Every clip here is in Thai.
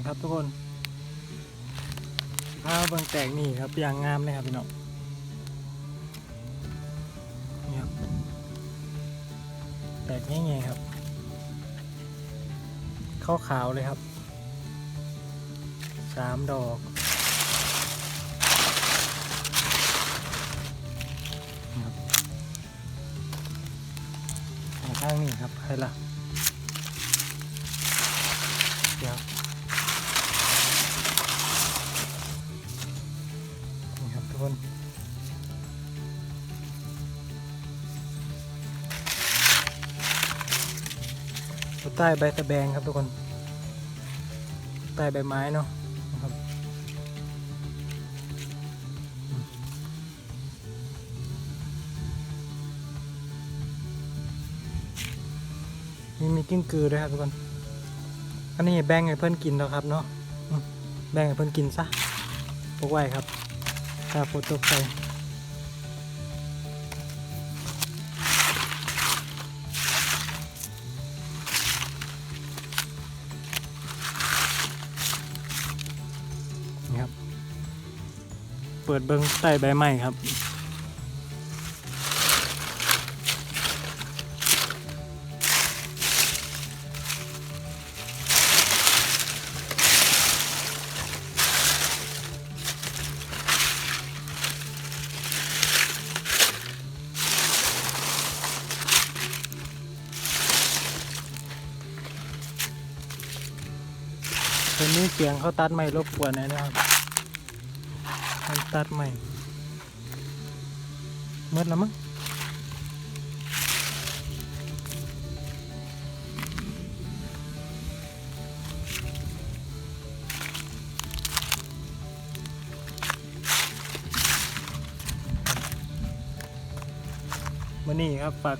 นี่ครับทุกคนผ้าเบางแตกนี่ครับอย่างงามเลยครับพี่น้องนี่ครับแตกง่ๆครับข้าวขาวเลยครับสามดอกข้างนี้ครับใครล่ะ อยู่ใต้ใบตะแบงครับทุกคน ใต้ใบไม้เนาะนะครับมีมีกิ้งกือด้วยครับทุกคน อันนี้แบ่งให้เพื่อนกินแล้วครับเนาะ แบ่งให้เพื่อนกินซะพวกไว้ครับถ้าฝนตกไป ปิดเบิ้งใต้ใบไม้ครับ ตอนนี้เสียงเขาตัดไม่รบกวนหนอยนะครับ มันตัดไม่เมื่อแล้วมั้งวันนี้ครับฝาก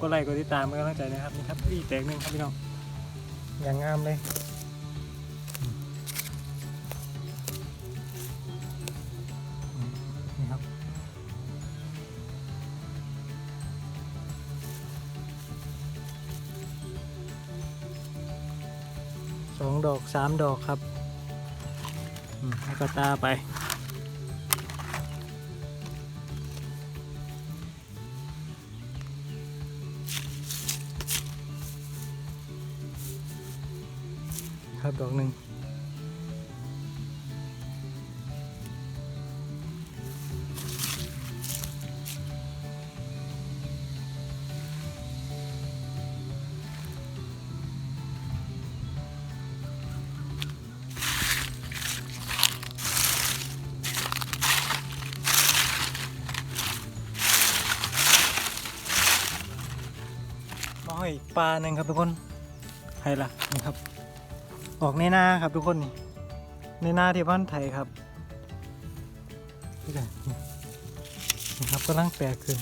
กดไลค์กดติดตามเป็นกำลังใจนะครับนี่ครับพี่แตกหนึ่งครับพี่น้องอย่างงามเลย องดอกสามดอกครับอืมให้ก็ตาไป ครับดอกหนึ่ง อยปลาหนึ่งครับทุกคนใครล่ะนี่ครับ ออกในหน้าครับทุกคนนี่ในหน้าที่บ้านไทยครับนี่นะครับกำลังแตกขึ้น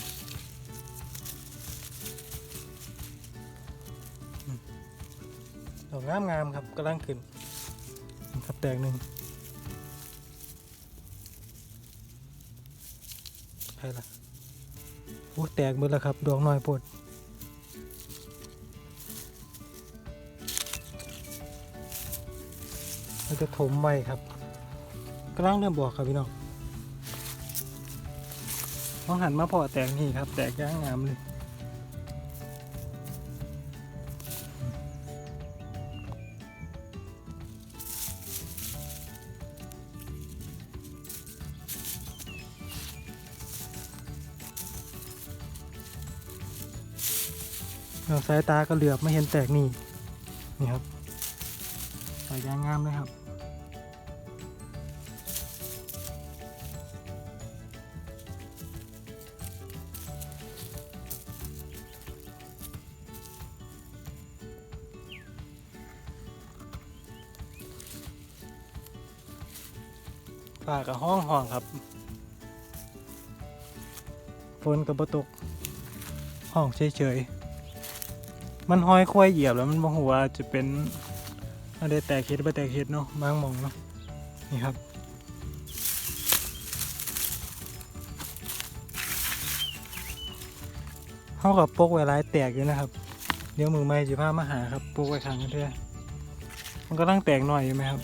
อืมดอกงามงามๆครับกำลังขึ้นนะครับแตกหนึ่งใครล่ะโอ้แตกหมดแล้วครับ ดอกน้อยโปด เราจะถมไว้ครับกำลังเริ่มบอกครับพี่น้องมองหันมาพอแตกนี่ครับ แตกย่างงามเลยสายตาก็เหลือบไม่เห็นแตกนี่นี่ครับ สายยางงามเลยครับป่ากับห้องห้องครับ ฝนกับบตกห้องเฉยๆ มันห้อยควายเหยียบแล้วมันบอกว่าจะเป็น อะไรแตกเห็ดไปแตกเห็ดเนาะบางมองเนาะนี่ครับเขากับปกไว้ลายแตกอยู่นะครับ เดี๋ยวมือไม้จิพามาหาครับปกไว้ขังกันเถอะมันก็ตั้งแตกหน่อยอยู่ไหมครับ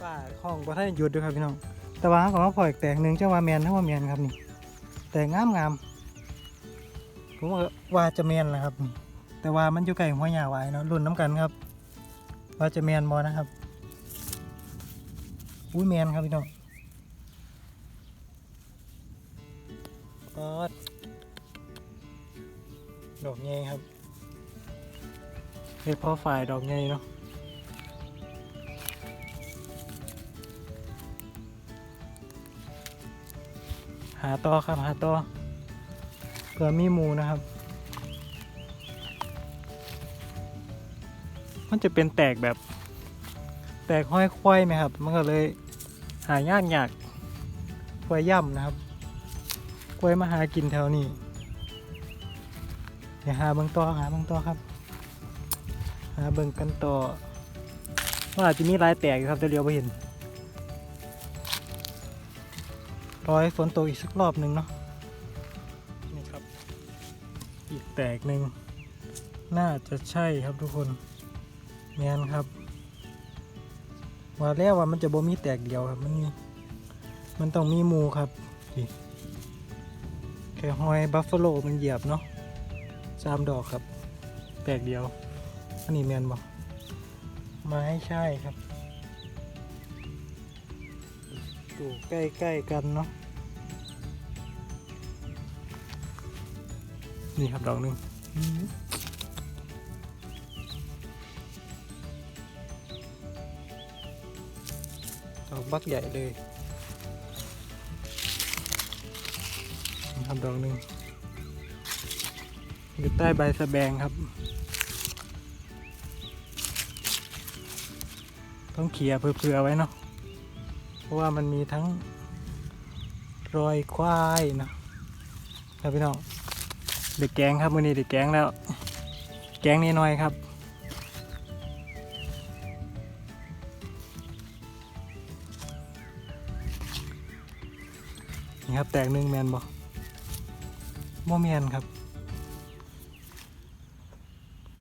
ป้าห้องบ่ทันหยุดด้วยครับพี่น้องแต่ว่าของเราพออีกแตกหนึ่งเจ้าว่าแมนถ้าว่าแมนครับนี่ แต่งามงาม ผมว่าว่าจะแมนแหละครับ แต่ว่ามันอยู่ไกลหัวหญ้าไว้เนาะรุ่นน้ำกันครับ ว่าจะแมนบอนะครับอุ้ยแมนครับพี่น้องปอดดอกใหญ่ครับเห็ดเพอฝ่ายดอกใหญ่เนาะหาต่อครับหาต่อ ผื่อมีหมูนะครับ มันจะเป็นแตกแบบ แตกห้อยควายไหมครับ มันก็เลยหายากยากควายย่ำนะครับควายมาหากินแถวนี้เดี๋ยวหาเบิ่งต่อหาเบิ่งต่อครับ หาเบิ่งกันต่อว่าจะมีลายแตกอยู่ครับแต่เดียวไปเห็นรอให้ฝนตกอีกสักรอบหนึ่งเนาะ อีกแตกหนึ่งน่าจะใช่ครับทุกคนแมนครับว่าแล้วว่ามันจะบ่มีแตกเดียวครับ มันมันต้องมีมูครับแค่หอยบัฟฟาโลมันเหยียบเนาะสามดอกครับ แตกเดียว อันนี้แมนบอกมาให้ใช่ครับอยู่ใกล้ๆกันเนาะ นี่ครับดอกหนึ่งดอกบักใหญ่เลยนี่ครับดอกหนึ่งอยู่ใต้ใบสะแบงครับ ต้องเขี่ยเผื่อๆไว้เนาะเพราะว่ามันมีทั้งรอยควายนะครับพี่น้อง เด็กแกงครับมือนี้เด็กแกงแล้ว แกงนิดหน่อยครับนี่ครับแตกหนึ่งแมนบ่บ่แมนครับ